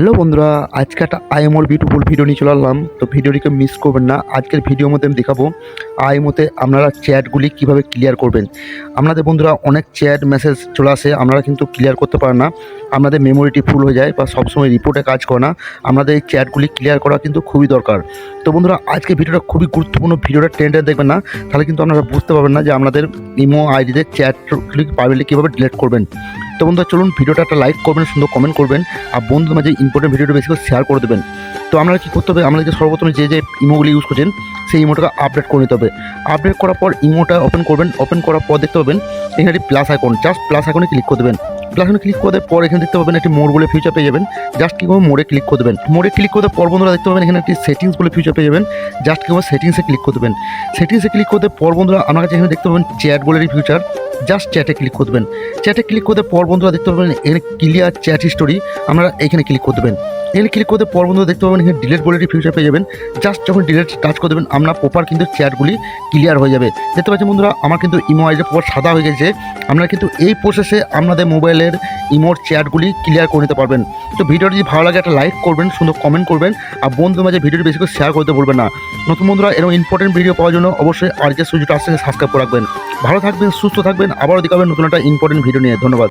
Hello বন্ধুরা, আজকে একটা আইএমওর বিউটিফুল ভিডিও নিয়ে চলে আসলাম। তো ভিডিওটিকে মিস করবেন না। আজকের ভিডিওর মধ্যে আমি দেখাবো আইএমওতে আপনারা চ্যাটগুলি কীভাবে ক্লিয়ার করবেন। আপনাদের বন্ধুরা, অনেক চ্যাট মেসেজ চলে আসে, আপনারা কিন্তু ক্লিয়ার করতে পারেন না। আপনাদের মেমোরিটি ফুল হয়ে যায় বা সবসময় রিপোর্টে কাজ করে না। আপনাদের এই চ্যাটগুলি ক্লিয়ার করা কিন্তু খুবই দরকার। তো বন্ধুরা, আজকে ভিডিওটা খুবই গুরুত্বপূর্ণ ভিডিওটা টেন্ডার দেখবেন না। তাহলে কিন্তু আপনারা বুঝতে পারবেন না যে আপনাদের ইমো আইডিতে চ্যাটগুলি পারবেলে কীভাবে ডিলিট করবেন। তো বন্ধুরা, চলুন ভিডিওটা একটা লাইক করবেন, সুন্দর কমেন্ট করবেন, আর বন্ধুদের মাঝে ইম্পর্টেন্ট ভিডিওটা বেশি করে শেয়ার করে দেবেন। তো আপনারা কী করতে হবে? আমরা যে সর্বপ্রথমে যে যে ইমোগুলি ইউজ করছেন, সেই ইমোটাকে আপডেট করে নিতে হবে। আপডেট করার পর ইমোটা ওপেন করবেন। ওপেন করার পর দেখতে পাবেন, এখানে একটি প্লাস আইকন জাস্ট প্লাস আইকনে ক্লিক করে দেবেন। প্লাস আইকনে ক্লিক করে দেওয়ার পর এখানে দেখতে পাবেন একটি মোড় বলে ফিউচার পেয়ে যাবেন। জাস্ট কী করবেন? মোড়ে ক্লিক করে দেবেন। মোড়ে ক্লিক করে দেওয়ার পর বন্ধুরা দেখতে পাবেন, এখানে একটি সেটিংস বলে ফিউচার পেয়ে যাবেন। জাস্ট কী সেটিংসে ক্লিক করে দেবেন। সেটিংসে ক্লিক করতে পর বন্ধুরা আমার কাছে এখানে দেখতে পাবেন চ্যাট বলে ফিউচার জাস্ট চ্যাটে ক্লিক করে দেবেন চ্যাটে ক্লিক করে পর বন্ধুরা দেখতে পাবেন এখানে ক্লিয়ার চ্যাট হিস্টোরি আপনারা এখানে ক্লিক করে দেবেন এখানে ক্লিক করতে পর বন্ধু দেখতে পাবেন এখানে ডিলেট বলে ফিউচার পেয়ে যাবেন। জাস্ট যখন ডিলেট টাচ করে দেবেন, আপনার প্রপার কিন্তু চ্যাটগুলি ক্লিয়ার হয়ে যাবে। দেখতে পাচ্ছেন বন্ধুরা, আমার কিন্তু ইমো আইডির প্রপার সাদা হয়ে গেছে। আপনারা কিন্তু এই প্রসেসে আপনাদের মোবাইলের ইমোর চ্যাটগুলি ক্লিয়ার করে নিতে পারবেন। তো ভিডিওটি যদি ভালো লাগে, একটা লাইক করবেন, সুন্দর কমেন্ট করবেন, আর বন্ধুদের মাঝে ভিডিওটি বেশি করে শেয়ার করতে বলবেন না। নতুন বন্ধুরা, এরকম ইম্পর্টেন্ট ভিডিও পাওয়ার জন্য অবশ্যই আর যে সুযোগটা আসছে সাবস্ক্রাইব করে রাখবেন। ভালো থাকবেন, সুস্থ থাকবেন, আবারও দেখাবেন নতুন একটা ইম্পর্টেন্ট ভিডিও নিয়ে। ধন্যবাদ।